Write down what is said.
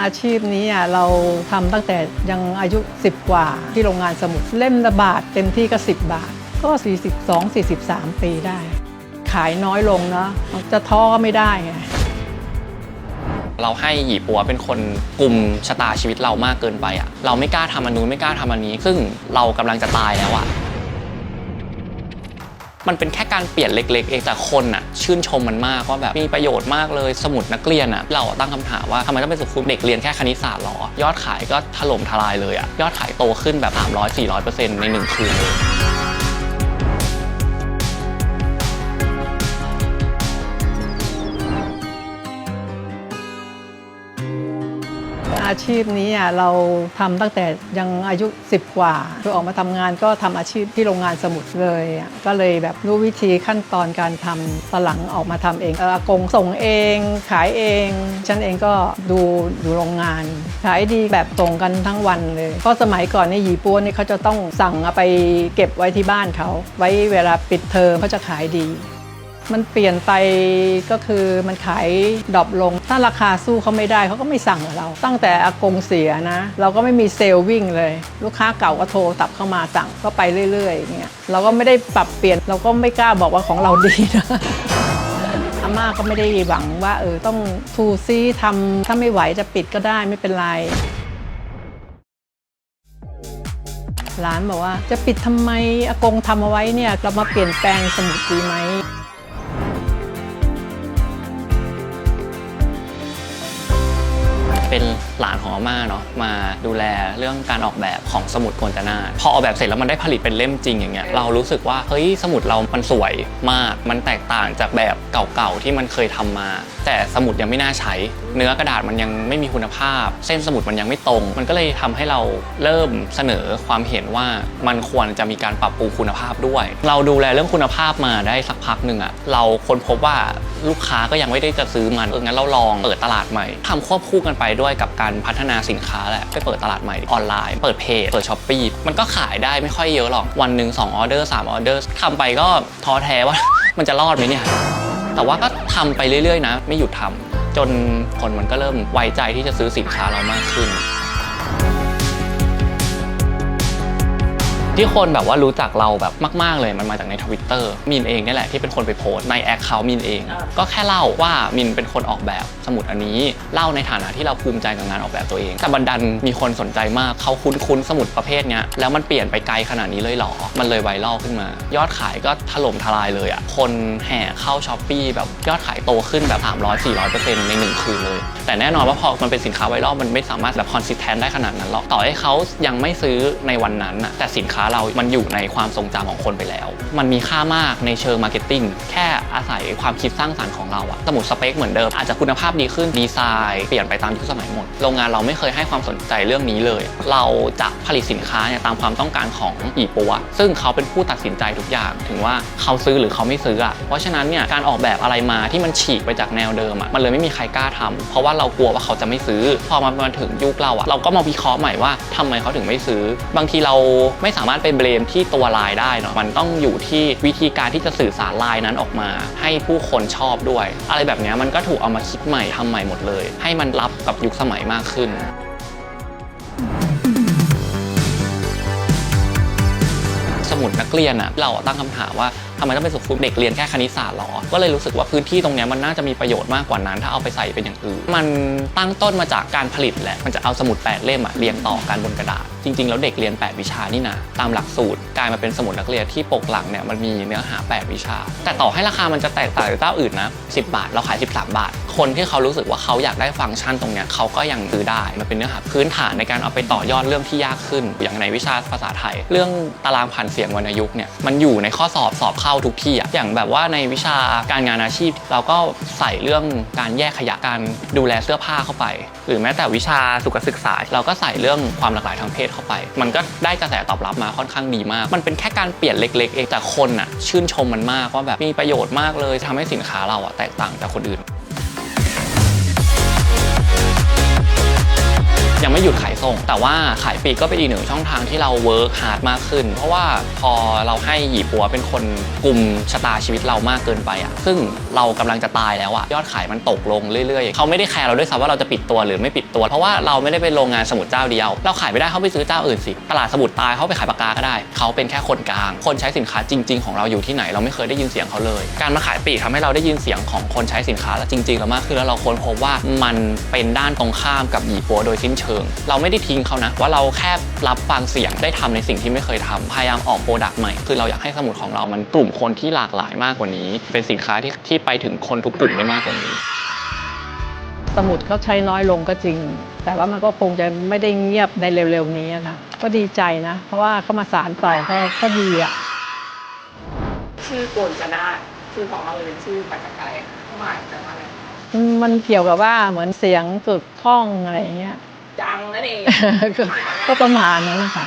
อาชีพนี้เราทำตั้งแต่ยังอายุ 10 กว่าที่โรงงานสมุดเล่มละบาทเต็มที่ก็ 10 บาท ก็ 42 43 ปีได้ ขายน้อยลงเนาะจะท้อก็ไม่ได้ไงเราให้หยีปัวเป็นคนกลุ่มชะตาชีวิตเรามากเกินไปอะเราไม่กล้าทำอันนู้นไม่กล้าทำอันนี้ ซึ่งเรากำลังจะตายแล้วอะ มันเป็นแค่การเปลี่ยนเล็กๆเองแต่คนอะชื่นชมมันมากว่าแบบมีประโยชน์มากเลยสมุดนักเรียนอะเราตั้งคำถามว่าทำไมต้องเป็นสุขุมเด็กเรียนแค่คณิตศาสตร์หรอ ยอดขายก็ถล่มทลายเลยอะยอดขายโตขึ้นแบบ 300-400%ในหนึ่งคืนเลย อาชีพนี้เราทำตั้งแต่ยังอายุ 10 กว่าคือออกมาทำงานก็ทำอาชีพที่โรงงานสมุดเลย ก็เลยแบบรู้วิธีขั้นตอนการทำตหลังออกมาทำเองเอออากงส่งเอง ขายเอง ฉันเองก็ดูดูโรงงาน ขายดีแบบส่งกันทั้งวันเลยเพราะสมัยก่อนนี่หยีปัวนี่เขาจะต้องสั่งเอาไปเก็บไว้ที่บ้านเขา ไว้เวลาปิดเทอมเขาจะขายดี มันเปลี่ยนไปก็คือมันขายดรอปลง ถ้าราคาสู้เขาไม่ได้เขาก็ไม่สั่งเรา ตั้งแต่อากงเสียนะ เราก็ไม่มีเซลวิ่งเลย ลูกค้าเก่าก็โทรตับเข้ามาสั่งก็ไปเรื่อยๆอย่างเงี้ยเราก็ไม่ได้ปรับเปลี่ยนเราก็ไม่กล้าบอกว่าของเราดีนะอาม่าก็ไม่ได้หวังว่าเออต้องทูซีทำถ้าไม่ไหวจะปิดก็ได้ไม่เป็นไรร้านบอกว่าจะปิดทำไมอากงทำเอาไว้เนี่ยเรามาเปลี่ยนแปลงสมุดดีไหม เป็น หลานของอาม่าเนาะมาดูแลเรื่องการออกแบบของสมุดกวนจนาพอออกแบบเสร็จแล้วมันได้ผลิตเป็นเล่มจริงอย่างเงี้ยเรารู้สึกว่าเฮ้ยสมุดเรามันสวยมาก มันแตกต่างจากแบบเก่าๆที่มันเคยทำมา แต่สมุดยังไม่น่าใช้ เนื้อกระดาษมันยังไม่มีคุณภาพ เส้นสมุดมันยังไม่ตรง มันก็เลยทำให้เราเริ่มเสนอความเห็นว่ามันควรจะมีการปรับปรุงคุณภาพด้วย เราดูแลเรื่องคุณภาพมาได้สักพักหนึ่งอะเราค้นพบว่าลูกค้าก็ยังไม่ได้จะซื้อมันเอองั้นเราลองเปิดตลาดใหม่ทำควบคู่กันไปด้วยกับการพัฒนาสินค้าแหละไปเปิดตลาดใหม่ออนไลน์ เปิดเพจเปิดช้อปปี้มันก็ขายได้ไม่ค่อยเยอะหรอกวันหนึ่ง2ออเดอร์3ออเดอร์ทำไปก็ท้อแท้ว่า มันจะรอดไหมเนี่ยแต่ว่าก็ทำไปเรื่อยๆนะ ไม่หยุดทำจนคนมันก็เริ่มไว้ใจที่จะซื้อสินค้าเรามากขึ้น ที่คนแบบว่ารู้จักเราแบบมาก ๆ เลยมันมาจากในทวิตเตอร์มินเองนี่แหละที่เป็นคนไปโพสต์ในแอคเคาท์มินเอง ก็แค่เล่าว่ามินเป็นคนออกแบบสมุดอันนี้เล่าในฐานะที่เราภูมิใจกับงานออกแบบตัวเอง แต่บันดันมีคนสนใจมากเขาคุ้นๆสมุดประเภทเนี้ยแล้วมันเปลี่ยนไปไกลขนาดนี้เลยหรอ มันเลยไวรัลขึ้นมา ยอดขายก็ถล่มทลายเลยอะคนแห่เข้าช้อปปีแบบยอดขายโตขึ้นแบบ 300-400%ในหนึ่งคืนเลย แต่แน่นอนว่าพอมันเป็นสินค้าไวรัลมันไม่สามารถแบบคอนสิสแทนได้ขนาดนั้นหรอกต่อให้เขายังไม่ซื้อในวันนั้นน่ะแต่สินค้าเรามันอยู่ในความทรงจำของคนไปแล้ว มันมีค่ามากในเชิงมาร์เก็ตติ้งแค่อาศัยความคิดสร้างสรรค์ของเราอะสมุดสเปคเหมือนเดิม อาจจะคุณภาพดีขึ้นดีไซน์เปลี่ยนไปตามยุคสมัยหมด โรงงานเราไม่เคยให้ความสนใจเรื่องนี้เลย เราจะผลิตสินค้าเนี่ยตามความต้องการของอีปัว ซึ่งเขาเป็นผู้ตัดสินใจทุกอย่างถึงว่าเขาซื้อหรือเขาไม่ซื้ออะเพราะฉะนั้นเนี่ยการออกแบบอะไรมาที่มันฉีกไปจากแนวเดิมอะมันเลยไม่มีใครกล้าทำเพราะว่าเรากลัวว่าเขาจะไม่ซื้อ พอมามาถึงยุคเราอะเราก็มาวิเคราะห์ใหม่ว่าทำไมเขาถึงไม่ซื้อ บางทีเราไม่สามารถไปเบลมที่ตัวลายได้เนาะมันต้องอยู่ที่วิธีการที่จะสื่อสารลายนั้นออกมา ให้ผู้คนชอบด้วย อะไรแบบนี้มันก็ถูกเอามาคิดใหม่ทำใหม่หมดเลย ให้มันรับกับยุคสมัยมากขึ้นสมุดนักเรียนอะเราตั้งคำถามว่า ทำไมต้องเป็นสุขเด็กเรียนแค่คณิตศาสตร์หรอ ก็เลยรู้สึกว่าพื้นที่ตรงเนี้ยมันน่าจะมีประโยชน์มากกว่านั้น ถ้าเอาไปใส่เป็นอย่างอื่น มันตั้งต้นมาจากการผลิตแหละ มันจะเอาสมุด 8 เล่มอะเรียงต่อกันบนกระดาษ จริง ๆ แล้วเด็กเรียน 8 วิชานี่นะ ตามหลักสูตรกลายมาเป็นสมุดนักเรียนที่ปกหลังเนี่ยมันมีเนื้อหา 8 วิชา แต่ต่อให้ราคามันจะแตกต่างจากเจ้าอื่นนะ 10 บาท เราขาย 13 บาท คนที่เขารู้สึกว่าเขาอยากได้ฟังก์ชันตรงเนี้ยเขาก็ยังซื้อได้ มันเป็นเนื้อหาพื้นฐานในการเอาไปต่อยอดเรื่องที่ยากขึ้น อย่างในวิชาภาษาไทย เรื่องตารางผ่านเสียงวรรณยุกต์เนี่ยมันอยู่ในข้อสอบสอบเข้าทุกที่อะอย่างแบบว่าในวิชาการงานอาชีพ เราก็ใส่เรื่องการแยกขยะการดูแลเสื้อผ้าเข้าไป หรือแม้แต่วิชาสุขศึกษา เราก็ใส่เรื่องความหลากหลายทางเพศเข้าไป มันก็ได้กระแสตอบรับมาค่อนข้างดีมาก มันเป็นแค่การเปลี่ยนเล็ก ๆ เองแต่คนอะชื่นชมมันมากว่าแบบมีประโยชน์มากเลยทำให้สินค้าเราอะแตกต่างจากคนอื่น ยังไม่หยุดขายส่ง แต่ว่าขายปลีกก็เป็นอีกหนึ่งช่องทางที่เราเวิร์กฮาร์ดมากขึ้น เพราะว่าพอเราให้หยีปัวเป็นคนกลุ่มชะตาชีวิตเรามากเกินไปอะซึ่งเรากำลังจะตายแล้วอะยอดขายมันตกลงเรื่อยๆเขาไม่ได้แคร์เราด้วยซ้ำว่าเราจะปิดตัวหรือไม่ปิดตัว เพราะว่าเราไม่ได้เป็นโรงงานสมุดเจ้าเดียว เราขายไม่ได้เขาไปซื้อเจ้าอื่นสิตลาดสมุดตายเขาไปขายปากกาก็ได้ เขาเป็นแค่คนกลาง คนใช้สินค้าจริง ๆ ของเราอยู่ที่ไหนเราไม่เคยได้ยินเสียงเขาเลย การมาขายปลีกทำให้เราได้ยินเสียงของคนใช้สินค้าแล้วจริงๆแล้วมากขึ้นแล้วเราค้นพบว่ามันเป็นด้านตรงข้ามกับหยีปัวโดยสิ้นเชิงเราไม่ได้ทิ้งเขานะ ว่าเราแค่รับฟังเสียงได้ทำในสิ่งที่ไม่เคยทำพยายามออกโปรดักต์ใหม่ คือเราอยากให้สมุดของเรามันกลุ่มคนที่หลากหลายมากกว่านี้ เป็นสินค้าที่ที่ไปถึงคนทุกกลุ่มได้มากกว่านี้ สมุดเขาใช้น้อยลงก็จริง แต่ว่ามันก็คงจะไม่ได้เงียบในเร็วๆนี้อะค่ะก็ดีใจนะ เพราะว่าเขามาสารต่อก็ก็ดีอะชื่อโกนจะได้ชื่อของเราเลยเป็นชื่อมาจากอะไรหมายจากอะไรมันเกี่ยวกับว่าเหมือนเสียงกึกก้องอะไรอย่างเงี้ย จังนะนี่ ก็ประมาณนั้นแหละค่ะ